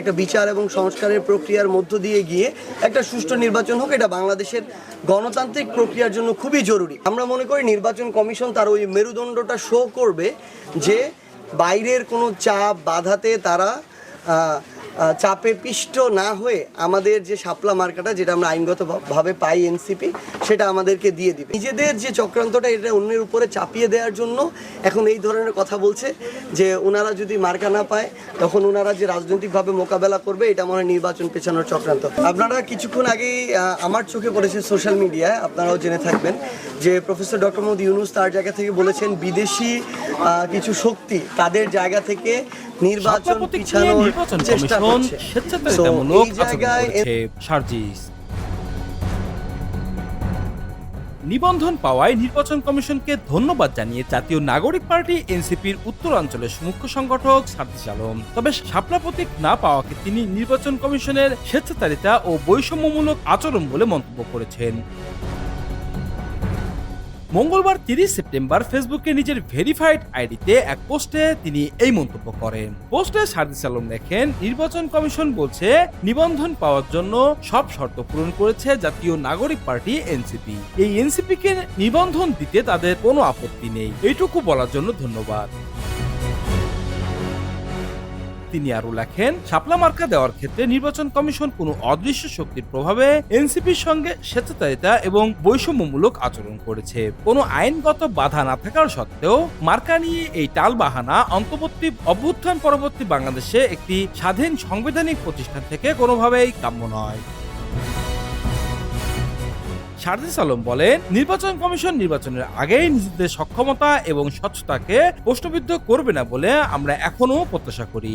একটা বিচার এবং সংস্কারের প্রক্রিয়ার মধ্য দিয়ে গিয়ে একটা সুষ্ঠু নির্বাচন হোক, এটা বাংলাদেশের গণতান্ত্রিক প্রক্রিয়ার জন্য খুবই জরুরি। আমরা মনে করি নির্বাচন কমিশন তার ওই মেরুদণ্ডটা শো করবে যে বাইরের কোনো চাপ বাধাতে তারা চাপে পিষ্ট না হয়ে আমাদের যে শাপলা মার্কাটা, যেটা আমরা আইনগতভাবে পাই এনসিপি, সেটা আমাদেরকে দিয়ে দিবে। নিজেদের যে চক্রান্তটা, এটা অন্যের উপরে চাপিয়ে দেওয়ার জন্য এখন এই ধরনের কথা বলছে যে ওনারা যদি মার্কা না পায়, তখন ওনারা যে রাজনৈতিকভাবে মোকাবেলা করবে, এটা মনে হয় নির্বাচন পেছানোর চক্রান্ত। আপনারা কিছুক্ষণ আগেই আমার চোখে পড়েছে সোশ্যাল মিডিয়ায়, আপনারাও জেনে থাকবেন যে প্রফেসর ডক্টর মোহাম্মদ ইউনুস তার জায়গা থেকে বলেছেন, বিদেশি কিছু শক্তি তাদের জায়গা থেকে নির্বাচন পিছানোর চেষ্টা করছে স্বেচ্ছাচারিতামূলক জায়গায় সার্জিস। নিবন্ধন পাওয়ায় নির্বাচন কমিশনকে ধন্যবাদ জানিয়ে জাতীয় নাগরিক পার্টি এনসিপির উত্তরাঞ্চলের মুখ্য সংগঠক সার্জিস আলম। তবে শাপলা প্রতীক না পাওয়াকে তিনি নির্বাচন কমিশনের স্বেচ্ছাচারিতা ও বৈষম্যমূলক আচরণ বলে মন্তব্য করেছেন। মঙ্গলবার তিরিশ সেপ্টেম্বর ফেসবুকে নিজের ভেরিফাইড আইডিতে এক পোস্টে তিনি এই মন্তব্য করেন। পোস্টে সার্জিস আলম লেখেন, নির্বাচন কমিশন বলছে, নিবন্ধন পাওয়ার জন্য সব শর্ত পূরণ করেছে জাতীয় নাগরিক পার্টি এনসিপি। এই এনসিপি কে নিবন্ধন দিতে তাদের কোনো আপত্তি নেই। এইটুকু বলার জন্য ধন্যবাদ। তিনি আরও লেখেন শাপলা মার্কা দেওয়ার ক্ষেত্রে নির্বাচন কমিশন কোনো অদৃশ্য শক্তির প্রভাবে এনসিপির সঙ্গে স্বেচ্ছাচারিতা এবং বৈষম্যমূলক আচরণ করেছে। কোনো আইনগত বাধা না থাকার সত্ত্বেও মার্কা নিয়ে এই টাল বাহানা অন্তর্বর্তী অভ্যুত্থান পরবর্তী বাংলাদেশে একটি স্বাধীন সাংবিধানিক প্রতিষ্ঠান থেকে কোনোভাবেই কাম্য নয়। সারজিস আলম বলেন, নির্বাচন কমিশন নির্বাচনের আগেই নিজেদের সক্ষমতা এবং স্বচ্ছতাকে প্রশ্নবিদ্ধ করবে না বলে আমরা এখনও প্রত্যাশা করি।